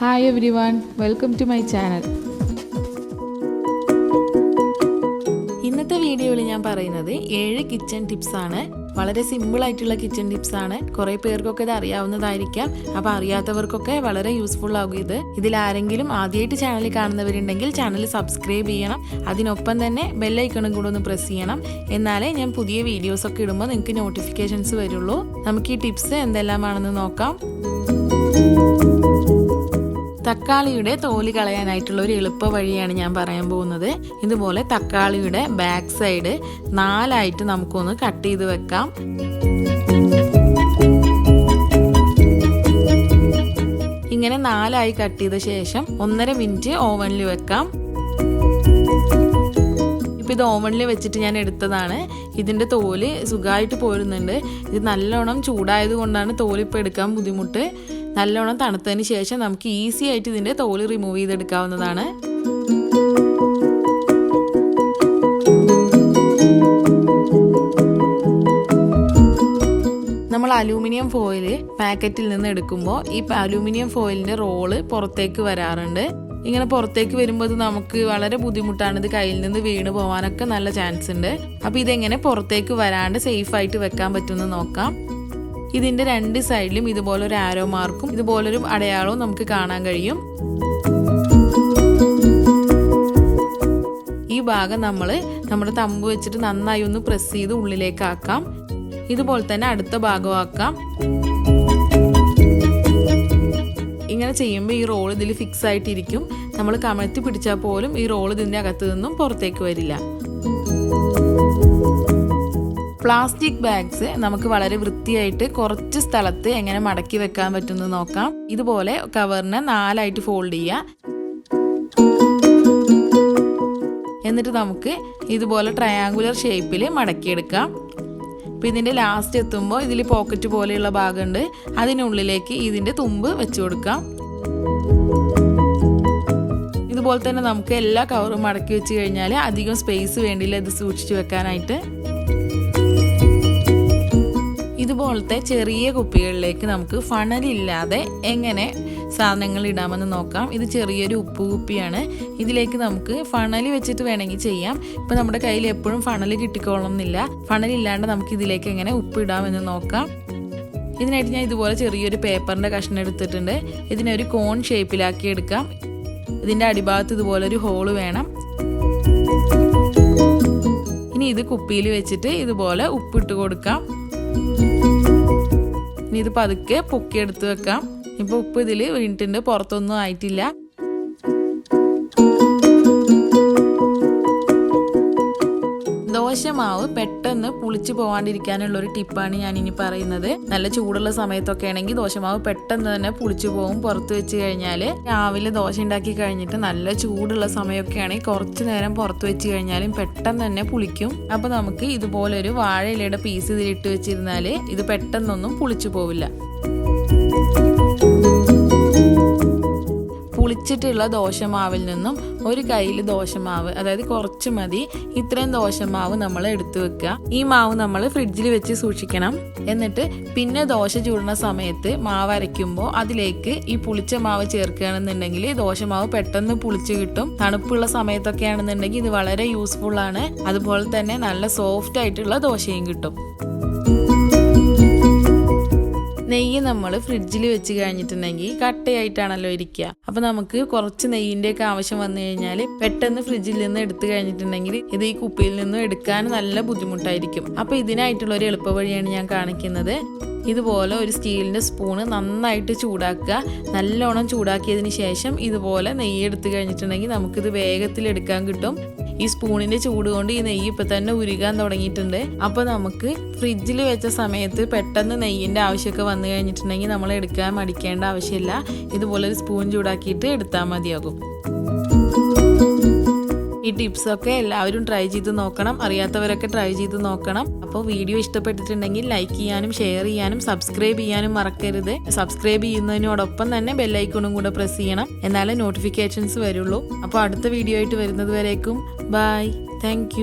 Hi everyone welcome to my channel ഇന്നത്തെ വീഡിയോയിൽ ഞാൻ പറയുന്നത് ഏഴ് കിച്ചൺ ടിപ്സ് ആണ്. വളരെ സിമ്പിൾ ആയിട്ടുള്ള കിച്ചൺ ടിപ്സ് ആണ്. കുറെ പേർക്കൊക്കെ ഇത് അറിയാവുന്നതായിരിക്കാം. അപ്പൊ അറിയാത്തവർക്കൊക്കെ വളരെ യൂസ്ഫുൾ ആകും ഇത്. ഇതിൽ ആരെങ്കിലും ആദ്യമായിട്ട് ചാനൽ കാണുന്നവരുണ്ടെങ്കിൽ ചാനൽ സബ്സ്ക്രൈബ് ചെയ്യണം. അതിനൊപ്പം തന്നെ ബെല്ലൈക്കണും കൂടെ ഒന്ന് പ്രസ് ചെയ്യണം. എന്നാലേ ഞാൻ പുതിയ വീഡിയോസ് ഒക്കെ ഇടുമ്പോൾ നിങ്ങൾക്ക് നോട്ടിഫിക്കേഷൻസ് വരുള്ളൂ. നമുക്ക് ഈ ടിപ്സ് എന്തെല്ലാമാണെന്ന് നോക്കാം. തക്കാളിയുടെ തോൽ കളയാനായിട്ടുള്ള ഒരു എളുപ്പ വഴിയാണ് ഞാൻ പറയാൻ പോകുന്നത്. ഇതുപോലെ തക്കാളിയുടെ ബാക്ക് സൈഡ് നാലായിട്ട് നമുക്കൊന്ന് കട്ട് ചെയ്ത് വെക്കാം. ഇങ്ങനെ നാലായി കട്ട് ചെയ്ത ശേഷം ഒന്നര മിനിറ്റ് ഓവനിൽ വെക്കാം. ഇപ്പം ഇത് ഓവനിൽ വെച്ചിട്ട് ഞാൻ എടുത്തതാണ്. ഇതിന്റെ തോൽ സുഖമായിട്ട് പോരുന്നുണ്ട്. ഇത് നല്ലോണം ചൂടായത് കൊണ്ടാണ് തോലിപ്പോൾ എടുക്കാൻ ബുദ്ധിമുട്ട്. നല്ലോണം തണുത്തതിന് ശേഷം നമുക്ക് ഈസി ആയിട്ട് ഇതിന്റെ തോൽ റിമൂവ് ചെയ്തെടുക്കാവുന്നതാണ്. നമ്മൾ അലൂമിനിയം ഫോയിൽ പാക്കറ്റിൽ നിന്ന് എടുക്കുമ്പോൾ ഈ അലൂമിനിയം ഫോയിലിന്റെ റോൾ പുറത്തേക്ക് വരാറുണ്ട്. ഇങ്ങനെ പുറത്തേക്ക് വരുമ്പോൾ നമുക്ക് വളരെ ബുദ്ധിമുട്ടാണ്. ഇത് കയ്യിൽ നിന്ന് വീണ് പോകാനൊക്കെ നല്ല ചാൻസ് ഉണ്ട്. അപ്പോൾ ഇതെങ്ങനെ പുറത്തേക്ക് വരാണ്ട് സേഫ് ആയിട്ട് വെക്കാൻ പറ്റുമെന്ന് നോക്കാം. ഇതിന്റെ രണ്ട് സൈഡിലും ഇതുപോലെ ഒരു ആരോ മാർക്കും ഇതുപോലൊരു അടയാളവും നമുക്ക് കാണാൻ കഴിയും. ഈ ഭാഗം നമ്മൾ നമ്മുടെ തമ്പ് വെച്ചിട്ട് നന്നായി ഒന്ന് പ്രസ് ചെയ്ത് ഉള്ളിലേക്ക് ആക്കാം. ഇതുപോലെ തന്നെ അടുത്ത ഭാഗം ആക്കാം ഇങ്ങനെ ചെയ്യുമ്പോൾ ഈ റോൾ ഇതിൽ ഫിക്സ് ആയിട്ടിരിക്കും. നമ്മൾ കമഴ്ത്തി പിടിച്ചാൽ പോലും ഈ റോൾ ഇതിന്റെ അകത്തു നിന്നും പുറത്തേക്ക് വരില്ല. പ്ലാസ്റ്റിക് ബാഗ്സ് നമുക്ക് വളരെ വൃത്തിയായിട്ട് കുറച്ച് സ്ഥലത്ത് എങ്ങനെ മടക്കി വെക്കാൻ പറ്റുമെന്ന് നോക്കാം. ഇതുപോലെ കവറിനെ നാലായിട്ട് ഫോൾഡ് ചെയ്യുക എന്നിട്ട് നമുക്ക് ഇതുപോലെ ട്രയാങ്കുലർ ഷേപ്പിൽ മടക്കിയെടുക്കാം. അപ്പോൾ ഇതിന്റെ ലാസ്റ്റ് എത്തുമ്പോൾ ഇതിൽ പോക്കറ്റ് പോലെയുള്ള ഭാഗമുണ്ട്. അതിനുള്ളിലേക്ക് ഇതിന്റെ തുമ്പ് വെച്ച് കൊടുക്കാം. ഇതുപോലെ തന്നെ നമുക്ക് എല്ലാ കവറും മടക്കി വെച്ച് കഴിഞ്ഞാൽ അധികം സ്പേസ് വേണ്ടിയില്ല ഇത് സൂക്ഷിച്ചു വെക്കാനായിട്ട്. ഇതുപോലത്തെ ചെറിയ കുപ്പികളിലേക്ക് നമുക്ക് ഫണലില്ലാതെ എങ്ങനെ സാധനങ്ങൾ ഇടാമെന്ന് നോക്കാം. ഇത് ചെറിയൊരു ഉപ്പ് കുപ്പിയാണ്. ഇതിലേക്ക് നമുക്ക് ഫണൽ വെച്ചിട്ട് വേണമെങ്കിൽ ചെയ്യാം. ഇപ്പം നമ്മുടെ കയ്യിൽ എപ്പോഴും ഫണൽ കിട്ടിക്കോളണമെന്നില്ല. ഫണലില്ലാണ്ട് നമുക്ക് ഇതിലേക്ക് എങ്ങനെ ഉപ്പ് ഇടാമെന്ന് നോക്കാം. ഇതിനായിട്ട് ഞാൻ ഇതുപോലെ ചെറിയൊരു പേപ്പറിന്റെ കഷ്ണം എടുത്തിട്ടുണ്ട്. ഇതിനെ ഒരു കോൺ ഷേപ്പിലാക്കി എടുക്കാം. ഇതിന്റെ അടിഭാഗത്ത് ഇതുപോലെ ഒരു ഹോൾ വേണം. ഇനി ഇത് കുപ്പിയിൽ വെച്ചിട്ട് ഇതുപോലെ ഉപ്പിട്ട് കൊടുക്കാം. ഇനി ഇത് പതുക്കെ പൊക്കിയെടുത്ത് വെക്കാം. ഇപ്പൊ ഉപ്പ് ഇതിൽ വീണിട്ടുണ്ട്. പുറത്തൊന്നും ആയിട്ടില്ല. ദോശമാവ് പെട്ടെന്ന് പുളിച്ചു പോവാണ്ടിരിക്കാനുള്ള ഒരു ടിപ്പാണ് ഞാൻ ഇനി പറയുന്നത്. നല്ല ചൂടുള്ള സമയത്തൊക്കെ ആണെങ്കിൽ ദോശമാവ് പെട്ടെന്ന് തന്നെ പുളിച്ചു പോകും പുറത്ത് വെച്ച് കഴിഞ്ഞാൽ രാവിലെ ദോശ ഉണ്ടാക്കി കഴിഞ്ഞിട്ട് നല്ല ചൂടുള്ള സമയമൊക്കെ ആണെങ്കിൽ കുറച്ച് നേരം പുറത്ത് വെച്ച് കഴിഞ്ഞാലും പെട്ടെന്ന് തന്നെ പുളിക്കും. അപ്പോൾ നമുക്ക് ഇതുപോലെ ഒരു വാഴയിലയുടെ പീസ് ഇതിലിട്ട് വെച്ചിരുന്നാൽ ഇത് പെട്ടെന്നൊന്നും പുളിച്ചു പോവില്ല. പുളിച്ചിട്ടുള്ള ദോശമാവിൽ നിന്നും ഒരു കയ്യിൽ ദോശമാവ് അതായത് കുറച്ച് മതി. ഇത്രയും ദോശമാവ് നമ്മൾ എടുത്തു വെക്കുക. ഈ മാവ് നമ്മൾ ഫ്രിഡ്ജിൽ വെച്ച് സൂക്ഷിക്കണം. എന്നിട്ട് പിന്നെ ദോശ ചൂടുന്ന സമയത്ത് മാവ് അരയ്ക്കുമ്പോൾ അതിലേക്ക് ഈ പുളിച്ച മാവ് ചേർക്കുകയാണെന്നുണ്ടെങ്കിൽ ദോശമാവ് പെട്ടെന്ന് പുളിച്ചു കിട്ടും. തണുപ്പുള്ള സമയത്തൊക്കെ ആണെന്നുണ്ടെങ്കിൽ ഇത് വളരെ യൂസ്ഫുൾ ആണ്. അതുപോലെ തന്നെ നല്ല സോഫ്റ്റ് ആയിട്ടുള്ള ദോശയും കിട്ടും. നെയ്യ് നമ്മൾ ഫ്രിഡ്ജിൽ വെച്ച് കഴിഞ്ഞിട്ടുണ്ടെങ്കിൽ കട്ടയായിട്ടാണല്ലോ ഇരിക്കുക അപ്പൊ നമുക്ക് കുറച്ച് നെയ്യിന്റെ ഒക്കെ ആവശ്യം വന്നു കഴിഞ്ഞാൽ പെട്ടെന്ന് ഫ്രിഡ്ജിൽ നിന്ന് എടുത്തു കഴിഞ്ഞിട്ടുണ്ടെങ്കിൽ ഇത് ഈ കുപ്പിയിൽ നിന്നും എടുക്കാൻ നല്ല ബുദ്ധിമുട്ടായിരിക്കും. അപ്പൊ ഇതിനായിട്ടുള്ള ഒരു എളുപ്പ വഴിയാണ് ഞാൻ കാണിക്കുന്നത്. ഇതുപോലെ ഒരു സ്റ്റീലിന്റെ സ്പൂണ് നന്നായിട്ട് ചൂടാക്കുക. നല്ലോണം ചൂടാക്കിയതിന് ശേഷം ഇതുപോലെ നെയ്യ് എടുത്തു കഴിഞ്ഞിട്ടുണ്ടെങ്കിൽ നമുക്കിത് വേഗത്തിൽ എടുക്കാൻ കിട്ടും. ഈ സ്പൂണിന്റെ ചൂട് കൊണ്ട് ഈ നെയ്യ് ഇപ്പൊ തന്നെ ഉരുകാൻ തുടങ്ങിയിട്ടുണ്ട്. അപ്പൊ നമുക്ക് ഫ്രിഡ്ജിൽ വെച്ച സമയത്ത് പെട്ടെന്ന് നെയ്യിന്റെ ആവശ്യമൊക്കെ വന്നു കഴിഞ്ഞിട്ടുണ്ടെങ്കിൽ നമ്മൾ എടുക്കാൻ മടിക്കേണ്ട ആവശ്യമില്ല. ഇതുപോലെ ഒരു സ്പൂൺ ചൂടാക്കിയിട്ട് എടുത്താൽ മതിയാകും. ഈ ടിപ്സൊക്കെ എല്ലാവരും ട്രൈ ചെയ്ത് നോക്കണം. അറിയാത്തവരൊക്കെ ട്രൈ ചെയ്ത് നോക്കണം. അപ്പോൾ വീഡിയോ ഇഷ്ടപ്പെട്ടിട്ടുണ്ടെങ്കിൽ ലൈക്ക് ചെയ്യാനും ഷെയർ ചെയ്യാനും സബ്സ്ക്രൈബ് ചെയ്യാനും മറക്കരുത്. സബ്സ്ക്രൈബ് ചെയ്യുന്നതിനോടൊപ്പം തന്നെ ബെല്ലൈക്കണും കൂടെ പ്രസ് ചെയ്യണം. എന്നാലേ നോട്ടിഫിക്കേഷൻസ് വരുള്ളൂ. അപ്പോൾ അടുത്ത വീഡിയോ ആയിട്ട് വരുന്നത് വരേക്കും. Bye thank